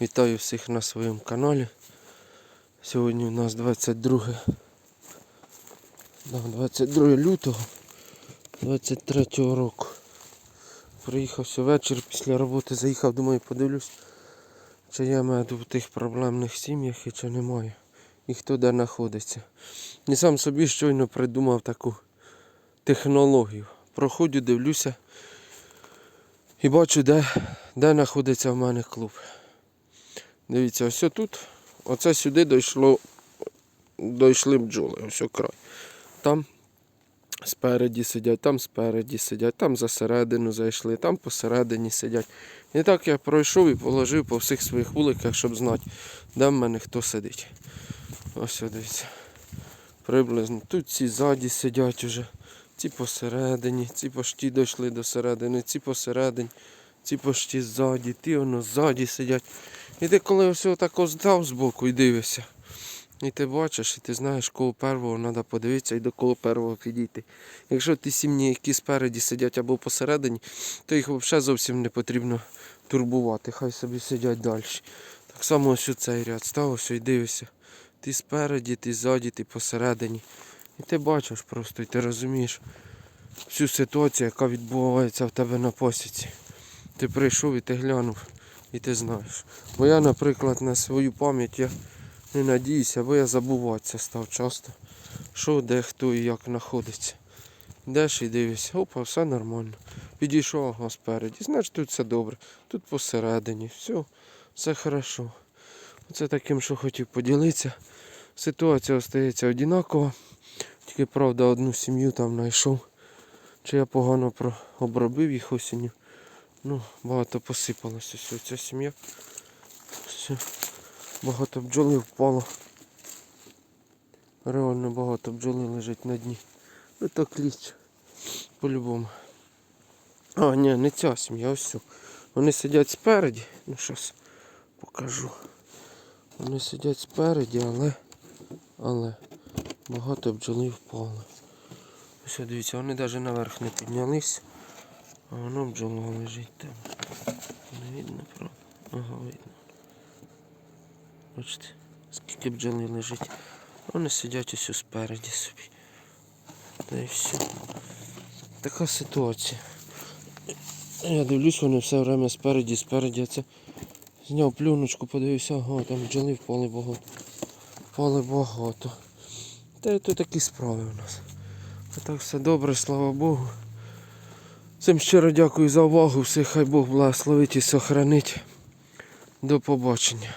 Вітаю всіх на своєму каналі. Сьогодні у нас 22, да, 22 лютого 23 року. Приїхався вечір після роботи, заїхав, думаю, подивлюсь, чи є меду в тих проблемних сім'ях і чи немає. І хто де знаходиться. І сам собі щойно придумав таку технологію. Проходжу, дивлюся і бачу, де, де знаходиться в мене клуб. Дивіться, ось тут, оце сюди дійшло, дійшли бджоли, ось край. Там спереді сидять, там спереді сидять, там засередину зайшли, там посередині сидять. І так я пройшов і положив по всіх своїх вуликах, щоб знати, де в мене хто сидить. Ось дивіться. Приблизно. Тут ці ззаді сидять уже, ці посередині, ці почти дійшли до середини, ці посередині, ці почти ззаді, ті воно ззаді сидять. І ти коли ось отако здав збоку і дивишся. І ти бачиш, і ти знаєш, коло первого треба подивитися і до коло первого підійти. Якщо ті сім'ї, які спереді сидять або посередині, то їх взагалі зовсім не потрібно турбувати. Хай собі сидять далі. Так само ось у цей ряд став і дивишся. Ти спереді, ти ззаді, ти посередині. І ти бачиш просто, і ти розумієш всю ситуацію, яка відбувається в тебе на посіці. Ти прийшов і ти глянув, і ти знаєш. Бо я, наприклад, на свою пам'ять я не надіюся, бо я забуватися став часто. Що, де, хто і як знаходиться. Йдеш і дивишся, опа, все нормально. Підійшов ага, спереді. Значить тут все добре. Тут посередині. Все, все хорошо. Оце таким, що хотів поділитися. Ситуація остається одинакова. Тільки правда одну сім'ю там знайшов. Чи я погано обробив їх осінню. Ну, багато посипалося все, ця сім'я. Все. Багато бджоли впало. Реально багато бджоли лежить на дні. Ну то кліч. По-любому. А, ні, не ця сім'я, ось. цю. Вони сидять спереді. Ну щас покажу. Вони сидять спереді, але. Але багато бджоли впало. Ось дивіться, вони навіть наверх не піднялись. А воно бджола лежить там. Не видно, правда? Ага, видно. Бачите, скільки бджоли лежить. Вони сидять ось спереді собі. Та і все. Така ситуація. Я дивлюсь, вони все время спереді, спереді. Я це зняв плюночку, подивився, ага, там бджоли впали багато. Впали багато. Та й то такі справи у нас. А так все добре, слава Богу. Всім щиро дякую за увагу. Всіх хай Бог благословить і сохранить. До побачення.